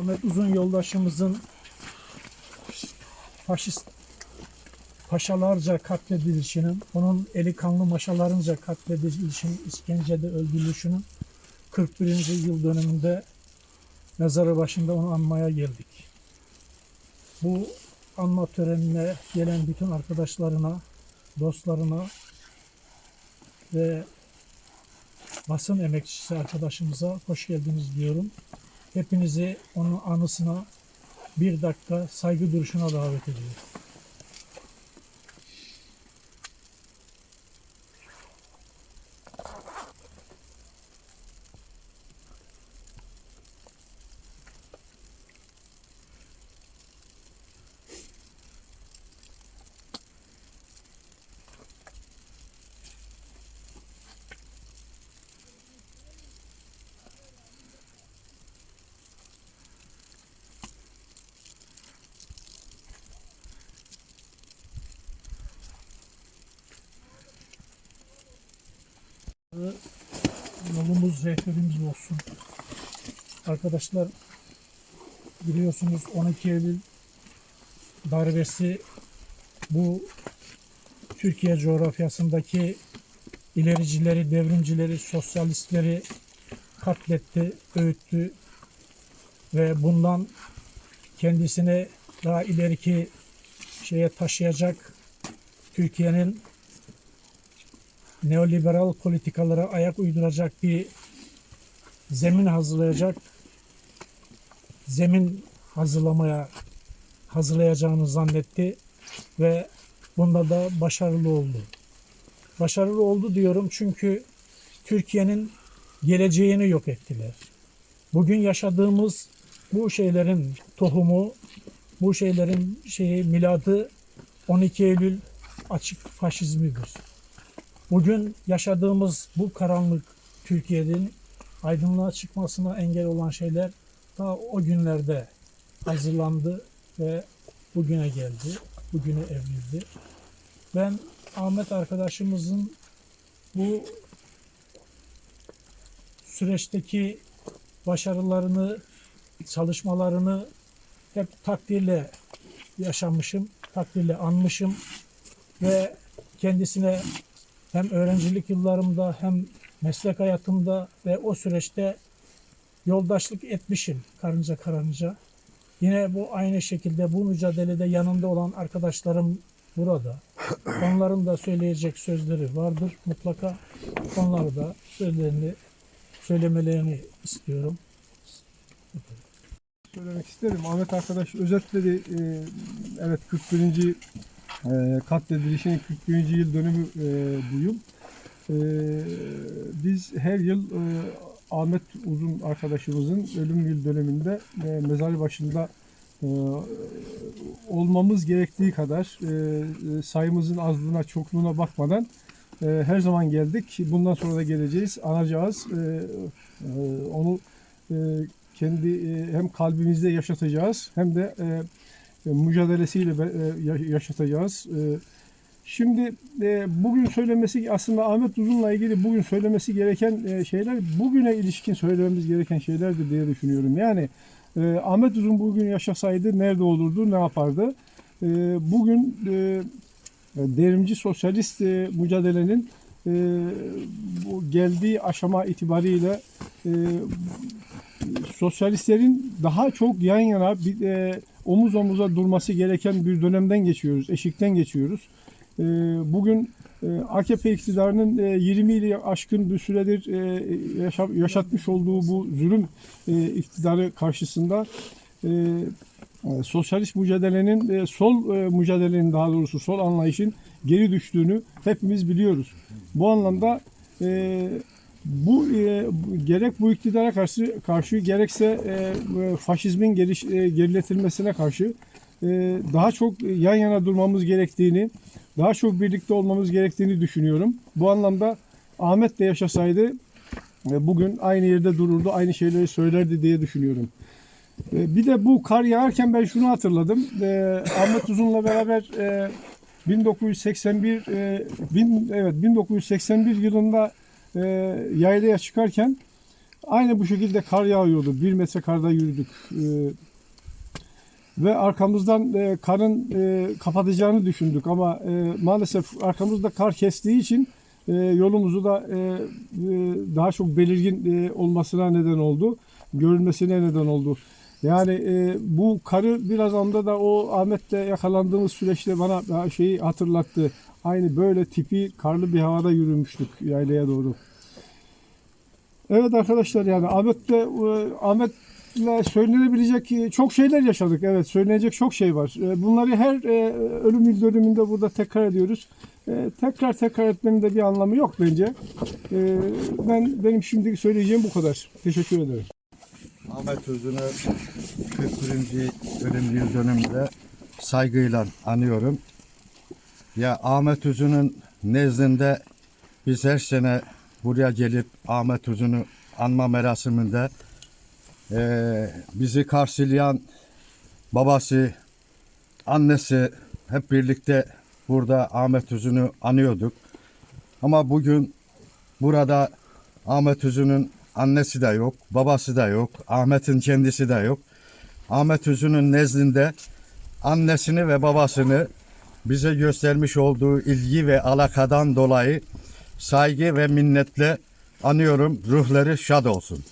Ahmet Uzun yoldaşımızın faşist paşalarca katledilişinin, onun eli kanlı maşalarınca katledilişinin, işkencede öldürülüşünün 41. yıl dönümünde mezarı başında onu anmaya geldik. Bu anma törenine gelen bütün arkadaşlarına, dostlarına ve basın emekçisi arkadaşımıza hoş geldiniz diyorum. Hepinizi onun anısına bir dakika saygı duruşuna davet ediyorum. Yolumuz rehberimiz olsun. Arkadaşlar biliyorsunuz 12 Eylül darbesi bu Türkiye coğrafyasındaki ilericileri, devrimcileri, sosyalistleri katletti, öğüttü ve bundan kendisine daha ileriki şeye taşıyacak Türkiye'nin neoliberal politikalara ayak uyduracak bir zemin hazırlayacak zemin hazırlamaya hazırlayacağını zannetti ve bunda da başarılı oldu. Başarılı oldu diyorum çünkü Türkiye'nin geleceğini yok ettiler. Bugün yaşadığımız bu şeylerin tohumu, bu şeylerin şeyi miladı 12 Eylül açık faşizmidir. Bugün yaşadığımız bu karanlık Türkiye'nin aydınlığa çıkmasına engel olan şeyler daha o günlerde hazırlandı ve bugüne geldi, bugüne evrildi. Ben Ahmet arkadaşımızın bu süreçteki başarılarını, çalışmalarını hep takdirle yaşamışım, takdirle anmışım ve kendisine hem öğrencilik yıllarımda hem meslek hayatımda ve o süreçte yoldaşlık etmişim karınca karınca. Yine bu aynı şekilde bu mücadelede yanında olan arkadaşlarım burada. Onların da söyleyecek sözleri vardır mutlaka. Onları da sözlerini söylemelerini istiyorum. söylemek isterim. Ahmet arkadaş özetledi. Ee, evet 41. E, katledilişinin 41. yıl dönümü e, bu. E, biz her yıl e, Ahmet Uzun arkadaşımızın ölüm yıl dönümünde e, mezarı başında e, olmamız gerektiği kadar e, e, sayımızın azlığına çokluğuna bakmadan e, her zaman geldik. Bundan sonra da geleceğiz, anacağız. E, e, onu e, kendi e, hem kalbimizde yaşatacağız hem de e, mücadelesiyle be- e, ya- yaşatacağız. E, Şimdi e, bugün söylemesi aslında Ahmet Uzun'la ilgili bugün söylemesi gereken e, şeyler bugüne ilişkin söylememiz gereken şeylerdir diye düşünüyorum. Yani e, Ahmet Uzun bugün yaşasaydı nerede olurdu, ne yapardı? E, bugün e, devrimci sosyalist e, mücadelenin e, bu geldiği aşama itibariyle e, sosyalistlerin daha çok yan yana bir, e, omuz omuza durması gereken bir dönemden geçiyoruz, eşikten geçiyoruz. E, bugün e, AKP iktidarının e, 20 ili aşkın bir süredir e, yaşa- yaşatmış olduğu bu zulüm e, iktidarı karşısında e, e, sosyalist mücadelenin, e, sol e, mücadelenin daha doğrusu sol anlayışın geri düştüğünü hepimiz biliyoruz. Bu anlamda e, bu e, gerek bu iktidara karşı karşı gerekse e, faşizmin geliş, e, geriletilmesine karşı e, daha çok yan yana durmamız gerektiğini, daha çok birlikte olmamız gerektiğini düşünüyorum. Bu anlamda Ahmet de yaşasaydı e, bugün aynı yerde dururdu, aynı şeyleri söylerdi diye düşünüyorum. E, Bir de bu kar yağarken ben şunu hatırladım. E, Ahmet Uzun'la beraber e, 1981 e, bin, evet 1981 yılında e, yaylaya çıkarken Aynı bu şekilde kar yağıyordu. Bir metre karda yürüdük. Ee, ve arkamızdan e, karın e, kapatacağını düşündük ama e, maalesef arkamızda kar kestiği için e, yolumuzu da e, e, daha çok belirgin e, olmasına neden oldu. Görülmesine neden oldu. Yani e, bu karı biraz anda da o Ahmet'le yakalandığımız süreçte bana daha şeyi hatırlattı. Aynı böyle tipi karlı bir havada yürümüştük yaylaya doğru. Evet arkadaşlar yani Ahmet'le e, Ahmet'le söylenebilecek e, çok şeyler yaşadık. Evet söylenecek çok şey var. E, Bunları her ölüm yıl dönümünde burada tekrar ediyoruz. Tekrar tekrar etmenin de bir anlamı yok bence. Ben benim şimdi söyleyeceğim bu kadar. Teşekkür ederim. Ahmet Özün'ü 41. ölüm yıl dönümünde saygıyla anıyorum. Ya Ahmet Özün'ün nezdinde biz her sene buraya gelip Ahmet Özün'ü anma merasiminde eee, bizi karşılayan babası, annesi hep birlikte burada Ahmet Özün'ü anıyorduk. Ama bugün burada Ahmet Üzü'nün annesi de yok, babası da yok, Ahmet'in kendisi de yok. Ahmet Üzü'nün nezdinde annesini ve babasını bize göstermiş olduğu ilgi ve alakadan dolayı saygı ve minnetle anıyorum. Ruhları şad olsun.